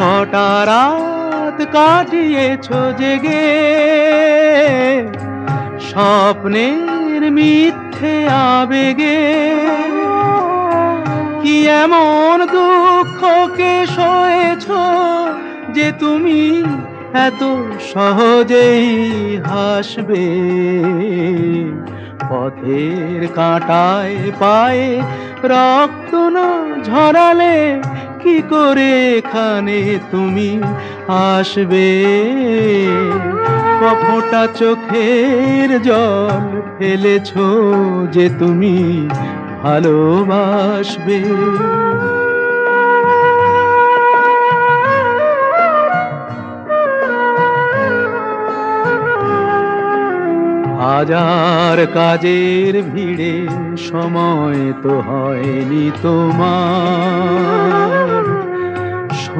কটা রাত কাটিয়েছ জেগে। স্বপ্নের মিথ্যে আবেগে। কি এমন দুঃখকে সয়েছ যে তুমি এত সহজেই হাসবে? পথের কাঁটায় পায়ে রক্ত না ঝরালে কি করে এখানে তুমি আসবে? কফোটা চোখের জল ফেলেছ যে তুমি ভালোবাসবে। হাজার কাজের ভিড়ে সময় তো হয়নি তোমার।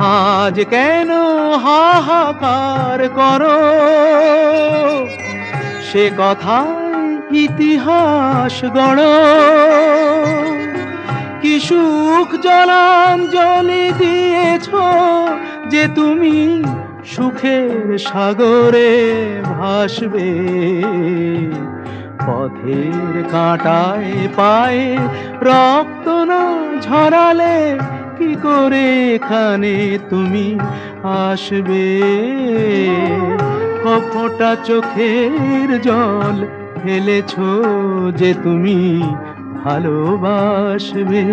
আজ কেন হাহাকার করো? সে কথায় ইতিহাস গড়। কি সুখ জলাঞ্জলি দিয়েছ যে তুমি সুখের সাগরে ভাসবে? পথের কাঁটায় পায়ে রক্ত না ঝরালে কি করে এখানে তুমি আসবে? কপটা চোখের জল ফেলেছ যে তুমি ভালোবাসবে।